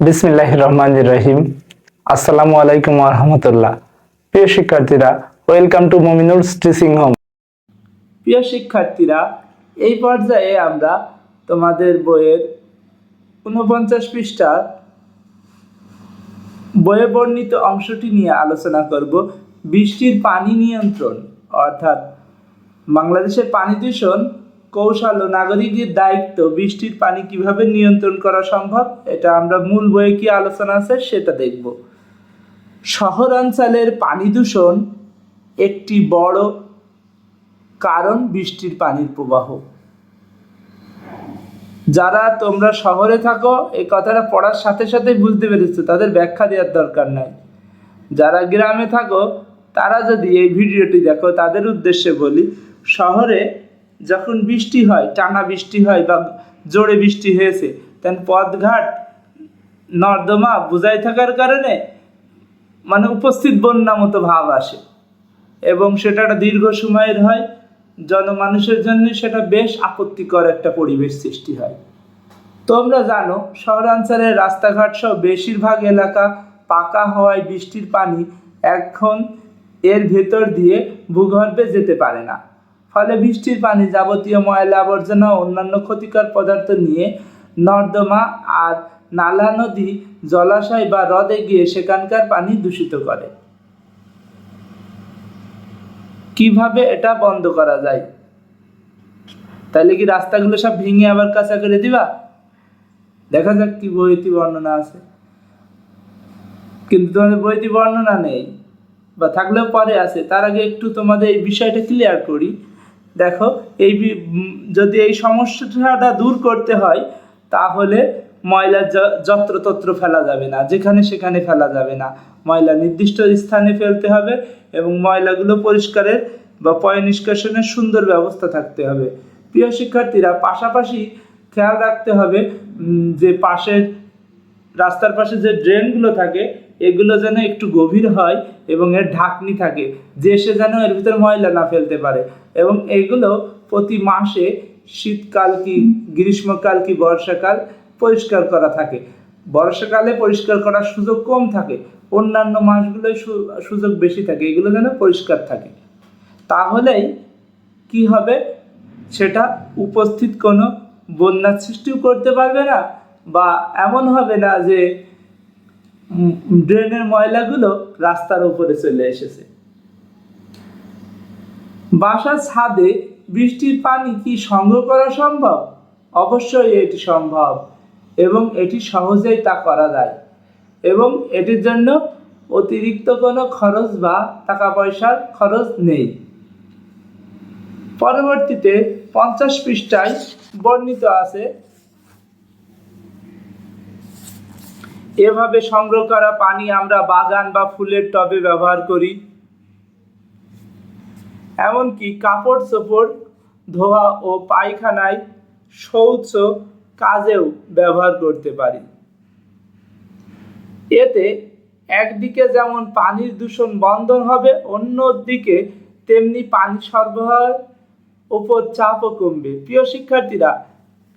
বিসমিল্লাহ রহমান রহিম আসসালামু আলাইকুম রহমতুল্লাহ। প্রিয় শিক্ষার্থীরা, welcome to Mominul teaching home. প্রিয় শিক্ষার্থীরা, এই পর্যায়ে আমরা তোমাদের বইয়ের ঊনপঞ্চাশ পৃষ্ঠার বইয়ে বর্ণিত অংশটি নিয়ে আলোচনা করব। বৃষ্টির পানি নিয়ন্ত্রণ, অর্থাৎ বাংলাদেশের পানি দূষণ কৌশল ও নাগরিকের দায়িত্ব, বৃষ্টির পানি কীভাবে নিয়ন্ত্রণ করা সম্ভব, এটা আমরা মূল বইয়ে কি আলোচনা আছে সেটা দেখব। শহরাঞ্চলের পানি দূষণ একটি বড় কারণ বৃষ্টির পানির প্রবাহ। যারা তোমরা শহরে থাকো, এই কথাটা পড়ার সাথে সাথে বুঝতে পেরেছ, তাদের ব্যাখ্যা দেওয়ার দরকার নাই। যারা গ্রামে থাকো, তারা যদি এই ভিডিওটি দেখো, তাদের উদ্দেশ্যে বলি, শহরে যখন বৃষ্টি হয়, টানা বৃষ্টি হয় বা জোরে বৃষ্টি হয়েছে তখন পথঘাট নর্দমা বুঝাই থাকার কারণে মানে উপস্থিত বন্যা মতো ভাব আসে। এবং সেটা একটা দীর্ঘ সময়ের হয়, জনমানুষের জন্য সেটা বেশ আপত্তিকর একটা পরিবেশ সৃষ্টি হয়। তোমরা জানো শহরাঞ্চলের রাস্তাঘাট সহ বেশিরভাগ এলাকা পাকা হওয়ায় বৃষ্টির পানি এখন এর ভেতর দিয়ে ভূগর্ভে যেতে পারে না। ফলে বৃষ্টির পানি যাবতীয় ময়লা আবর্জনা অন্যান্য ক্ষতিকর পদার্থ নিয়ে নর্দমা আর নালা নদী, জলাশয় বা হ্রদে গিয়ে সেখানকার পানি দূষিত করে। কীভাবে এটা বন্ধ করা যায়? তাহলে কি রাস্তাগুলো সব ভেঙে আবার কাঁচা করে দিবা? দেখা যাক কি বইটি বর্ণনা আছে। কিন্তু তোমাদের বইটি বর্ণনা নেই, বা থাকলেও পরে আছে। তার আগে একটু তোমাদের এই বিষয়টা ক্লিয়ার করি। দেখো, এই যদি এই সমস্যাটা দূর করতে হয়, তাহলে ময়লা যত্রতত্র ফেলা যাবে না, যেখানে সেখানে ফেলা যাবে না। ময়লা নির্দিষ্ট স্থানে ফেলতে হবে এবং ময়লাগুলো পরিষ্কারের বা পয় নিষ্কাশনের সুন্দর ব্যবস্থা থাকতে হবে। প্রিয় শিক্ষার্থীরা, পাশাপাশি খেয়াল রাখতে হবে যে পাশের, রাস্তার পাশে যে ড্রেনগুলো থাকে এগুলো যেন একটু গভীর হয় এবং এর ঢাকনি থাকে, যে সে যেন এর ভিতর ময়লা না ফেলতে পারে। এবং এগুলো প্রতি মাসে শীতকাল কি, গ্রীষ্মকাল কি, বর্ষাকাল পরিষ্কার করা থাকে। বর্ষাকালে পরিষ্কার করার সুযোগ কম থাকে, অন্যান্য মাসগুলোয় সুযোগ বেশি থাকে, এগুলো যেন পরিষ্কার থাকে। তাহলেই কি হবে? সেটা উপস্থিত কোনো বন্যার সৃষ্টিও করতে পারবে না বা এমন হবে না যে ড্রেনের ময়লাগুলো রাস্তার উপরে চলে এসেছে। বাসার ছাদে বৃষ্টির পানি কি সংগ্রহ করা সম্ভব? অবশ্যই এটি সম্ভব এবং এটি সহজেই তা করা যায় এবং এটির জন্য অতিরিক্ত কোনো খরচ বা টাকা পয়সার খরচ নেই। পরবর্তীতে পঞ্চাশ পৃষ্ঠায় বর্ণিত আছে এভাবে সংগ্রহ করা পানি আমরা বাগান বা ফুলের টবে ব্যবহার করি। এমনকি কাপড় চোপড়, ধোয়া ও পায়খানায় শৌচ কাজেও ব্যবহার করতে পারি। এতে একদিকে যেমন পানির দূষণ বন্ধ হবে, অন্যদিকে তেমনি পানি সরবরাহের উপর চাপও কমবে। প্রিয় শিক্ষার্থীরা,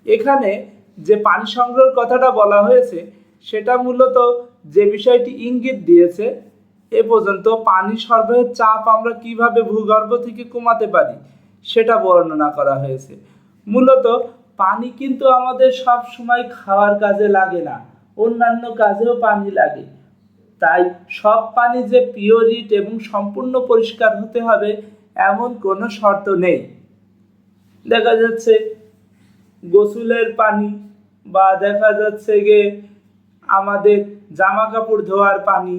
এখানে যে পানি সংগ্রহের কথাটা বলা হয়েছে সেটা মূলত যে বিষয়টি ইঙ্গিত দিয়েছে, এ পর্যন্ত পানি সরবরাহের চাপ আমরা কীভাবে ভূগর্ভ থেকে কমাতে পারি সেটা বর্ণনা করা হয়েছে। মূলত পানি কিন্তু আমাদের সব সময় খাওয়ার কাজে লাগে না, অন্যান্য কাজেও পানি লাগে। তাই সব পানি যে পিওরিট এবং সম্পূর্ণ পরিষ্কার হতে হবে এমন কোনো শর্ত নেই। দেখা যাচ্ছে গোসলের পানি বা দেখা যাচ্ছে গিয়ে আমাদের জামা কাপড় ধোয়ার পানি।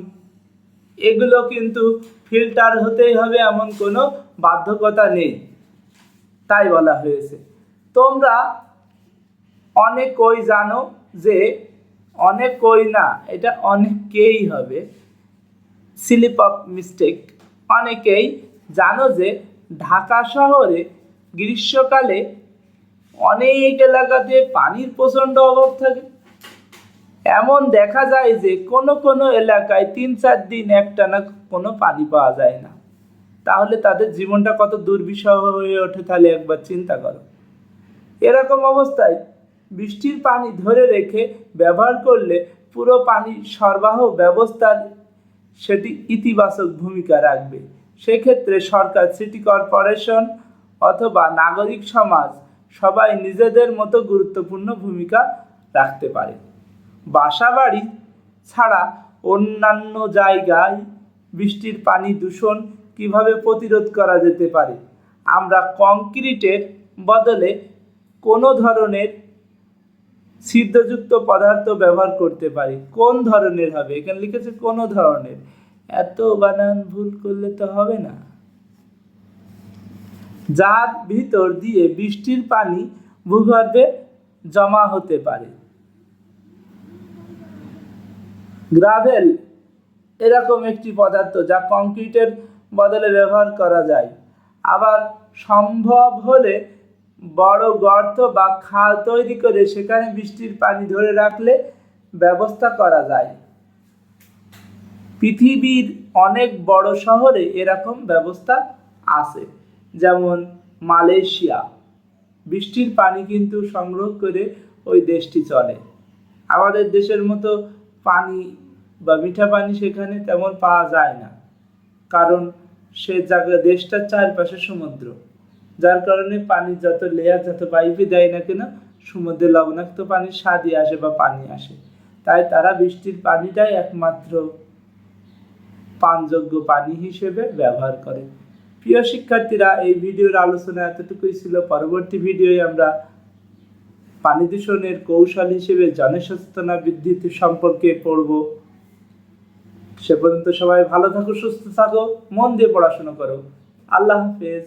এগুলো কিন্তু ফিল্টার হতেই হবে এমন কোনো বাধ্যকতা নেই, তাই বলা হয়েছে। তোমরা অনেকই জানো যে অনেকই না, এটা অনেকেই হবে। Slip of mistake. অনেকেই জানো যে ঢাকা শহরে গ্রীষ্মকালে অনেক এলাকাতে পানির প্রচণ্ড অভাব থাকে। এমন দেখা যায় যে কোনো কোনো এলাকায় তিন চার দিন একটানা কোনো পানি পাওয়া যায় না। তাহলে তাদের জীবনটা কত দুর্বিষহ হয়ে ওঠে তাহলে একবার চিন্তা করো। এরকম অবস্থায় বৃষ্টির পানি ধরে রেখে ব্যবহার করলে পুরো পানি সরবরাহ ব্যবস্থার সেটি ইতিবাচক ভূমিকা রাখবে। সেক্ষেত্রে সরকার সিটি কর্পোরেশন অথবা নাগরিক সমাজ সবাই নিজেদের মতো গুরুত্বপূর্ণ ভূমিকা রাখতে পারে। বাসাবাড়ি ছাড়া অন্যান্য জায়গায় বৃষ্টির পানি দূষণ কীভাবে প্রতিরোধ করা যেতে পারে? আমরা কংক্রিটের বদলে কোনো ধরনের ছিদ্রযুক্ত পদার্থ ব্যবহার করতে পারি? কোন ধরনের হবে? এখানে লিখেছে কোন ধরনের। এত বানান ভুল করলে তো হবে না। যার ভিতর দিয়ে বৃষ্টির পানি ভূগর্ভে জমা হতে পারে। গ্রাভেল এরকম একটি পদার্থ যা কংক্রিটের বদলে ব্যবহার করা যায়। আবার সম্ভব হলে বড় গর্ত বা খাল তৈরি করে সেখানে বৃষ্টির পানি ধরে রাখলে ব্যবস্থা করা যায়। পৃথিবীর অনেক বড় শহরে এরকম ব্যবস্থা আছে, যেমন মালয়েশিয়া। বৃষ্টির পানি কিন্তু সংগ্রহ করে ওই দেশটি চলে। আমাদের দেশের মতো পানি বা মিঠা পানি সেখানে তেমন পাওয়া যায় না। কারণ সে জায়গা দেশটার চারপাশে সমুদ্র। যার কারণে পানির যত লেয়ার যত পাইপে দেয় না কেন, সমুদ্রে লবণাক্ত পানি স্বাদই আসে বা পানি আসে। তাই তারা বৃষ্টির পানিটাই একমাত্র পানযোগ্য পানি হিসেবে ব্যবহার করে। প্রিয় শিক্ষার্থীরা, এই ভিডিওর আলোচনা এতটুকুই ছিল। পরবর্তী ভিডিওয়ে আমরা পানি দূষণের কৌশল হিসেবে জনসচেতনা বৃদ্ধি সম্পর্কে পড়ব। সে পর্যন্ত সবাই ভালো থাকো, সুস্থ থাকো, মন দিয়ে পড়াশোনা করো। আল্লাহ হাফেজ।